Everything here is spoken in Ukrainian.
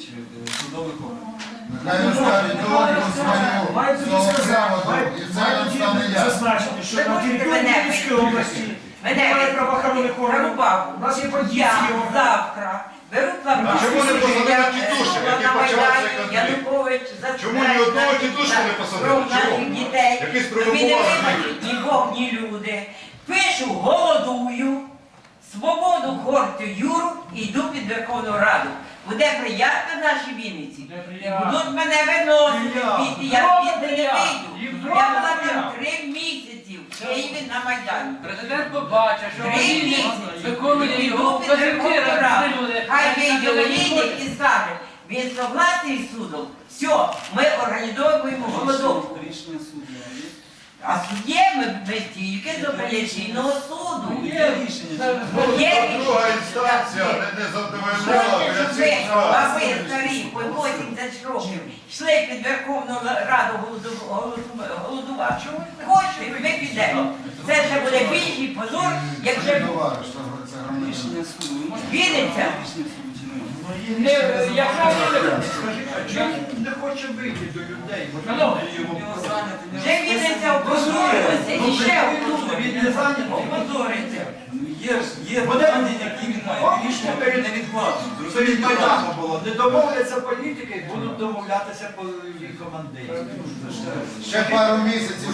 чи судових органів. Нехай не ставить довідку свою Мають з сказати, приводу, і це нам стане ясно. зазначити, що Ви на можете території мене Київської області Мене немає правоохоронних органів. Рубав. У нас є Я органи. завтра беру плату. А чому не посадили тітушек, які цей конфлікт? Янукович Чому ні одного тітушку не посадили? Про Чому? наших дітей. Якийсь Тобі не вибачить ні Бог, ні люди. Пишу, голодую, свободу хортю Юру і йду під Верховну Раду. Буде приємно в нашій Вінниці. І будуть мене виносити звідти, я звідти не вийду. І Я була там три місяці в Києві на Майдані. Президент побачив, що Три вони місяці. виконують його люди. Хай вийде виходять. і скаже, він согласний з судом. Все, ми організовуємо голодовку. Рішення суду є? А суддєми ми тільки з апеляційного суду. Є рішення. Є рішення. Не, не щоб ви, старі, по 80 років, йшли під Верховну Раду голоду- голоду- голодувати. Хочете, ми підемо. Це ще буде більший позор, як вже Товариш, це це громадянин. Рішення суду. Ви можете Вінниця. рішення суду чи ні? Не, якщо він скажіть, а чому він не хоче вийти до людей? Шановні, Його зайняти не вже Вінниця опозорилася і ще він не зайнятий. опозориться. Ну, Є ж є невідкладно. Перед було. Не домовляться політики, будуть домовлятися по командирі. Ще пару місяців